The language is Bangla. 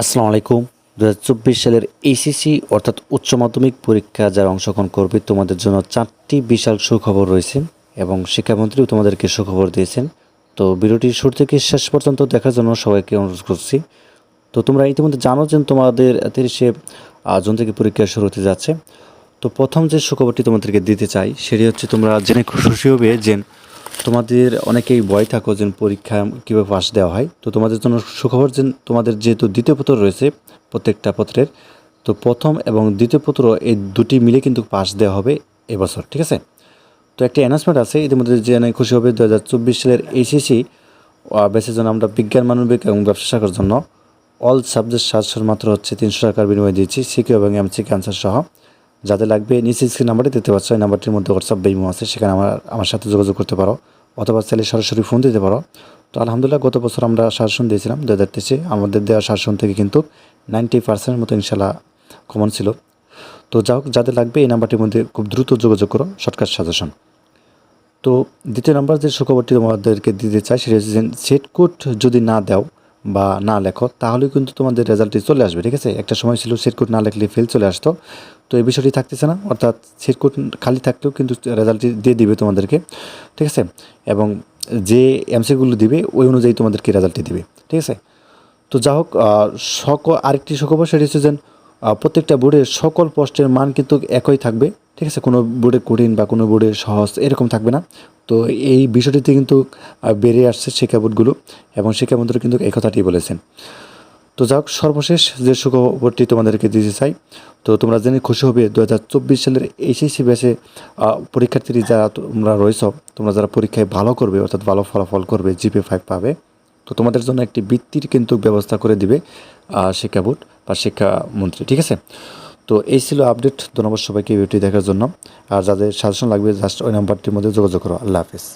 আসসালামু আলাইকুম। দুহাজার চব্বিশ সালের এইচএসসি অর্থাৎ উচ্চ মাধ্যমিক পরীক্ষা যারা অংশগ্রহণ করবে তোমাদের জন্য চারটি বিশাল সুখবর রয়েছে এবং শিক্ষামন্ত্রীও তোমাদেরকে সুখবর দিয়েছেন। তো ভিডিওটি শুরু থেকে শেষ পর্যন্ত দেখার জন্য সবাইকে অনুরোধ করছি। তো তোমরা ইতিমধ্যে জানো যে তোমাদের তিরিশে জুন থেকে পরীক্ষা শুরু হতে যাচ্ছে। তো প্রথম যে সুখবরটি তোমাদেরকে দিতে চাই, সেটি হচ্ছে তোমরা জেনে খুশি হবে যে তোমাদের অনেকেই ভয় থাকো যে পরীক্ষা কীভাবে পাস দেওয়া হয়। তো তোমাদের জন্য সুখবর যে তোমাদের যেহেতু দ্বিতীয় পত্র রয়েছে প্রত্যেকটা পত্রের, তো প্রথম এবং দ্বিতীয় পত্র এই দুটি মিলে কিন্তু পাস দেওয়া হবে এবছর, ঠিক আছে? তো একটি অ্যানাউন্সমেন্ট আছে, ইতিমধ্যে জেনে খুশি হবে দু হাজার চব্বিশ সালের এইচএসি বেসের জন্য আমরা বিজ্ঞান, মানবিক এবং ব্যবসা শাখার জন্য। অল সাবজেক্ট সাতশোর মাত্র হচ্ছে তিনশো টাকার বিনিময়ে দিয়েছি, সিকিউ এবং এমসিকে আনসার সহ। যাদের লাগবে নিচে স্ক্রিন নাম্বারটি দিতে পারছ এই নাম্বারটির মধ্যে হোয়াটসঅ্যাপ বেইমো আছে, সেখানে আমার আমার সাথে যোগাযোগ করতে পারো। অথবা চাইলে সরাসরি ফোন দিতে পারো। তো আলহামদুলিল্লাহ, গত বছর আমরা শাসন দিয়েছিলাম দু হাজার তেইশে। আমাদের দেওয়া শাসন থেকে কিন্তু নাইনটি পার্সেন্টের মতো ইনশাল্লাহ কমন ছিল। তো যা হোক, যাদের লাগবে, এই নাম্বারটির মধ্যে খুব দ্রুত যোগাযোগ করো শর্টকাট সাজেশন তো দ্বিতীয় নাম্বার যে সুখবরটি তোমাদেরকে দিতে চাই, সেটা হচ্ছে সেট কোড যদি না দাও বা না লেখো, তাহলে কিন্তু তোমাদের রেজাল্টটি চলে আসবে, ঠিক আছে? একটা সময় ছিল সেট কোড না লেখলে ফেল চলে আসতো। তো এই বিষয়টি থাকতেছে না, অর্থাৎ সেট কোড খালি থাকলেও কিন্তু রেজাল্টটি দিয়ে দিবে তোমাদেরকে, ঠিক আছে? এবং যে এমসিগুলো দিবে, ওই অনুযায়ী তোমাদেরকে রেজাল্টটি দিবে, ঠিক আছে? তো যা হোক সক, আরেকটি সুখবর সেটি হচ্ছে যে প্রত্যেকটা বোর্ডের সকল পোস্টের মান কিন্তু একই থাকবে, ঠিক আছে? কোনো বোর্ডে কঠিন বা কোনো বোর্ডে সহজ এরকম থাকবে না। তো এই বিষয়টিতে কিন্তু বেড়ে আসছে শিক্ষা বোর্ডগুলো, এবং শিক্ষামন্ত্রী কিন্তু এই কথাটি বলেছেন। তো যাক, সর্বশেষ যে সুখবরটি তোমাদেরকে দিতে চাই, তো তোমরা জেনে খুশি হবে দু হাজার চব্বিশ সালের এইচএসসি ব্যাচে পরীক্ষার্থী যারা তোমরা রয়েছ, তোমরা যারা পরীক্ষায় ভালো করবে, অর্থাৎ ভালো ফলাফল করবে জিপে ফাইভ পাবে, তো তোমাদের জন্য একটি বৃত্তির কিন্তু ব্যবস্থা করে দিবে শিক্ষা বোর্ড বা শিক্ষামন্ত্রী ঠিক আছে? তো এই ছিল আপডেট, ধন্যবাদ সবাইকে ভিডিওটি দেখার জন্য, আর যাদের সাজেশন লাগবে, জাস্ট ওই নাম্বারটির মধ্যে যোগাযোগ করো। আল্লাহ হাফিজ।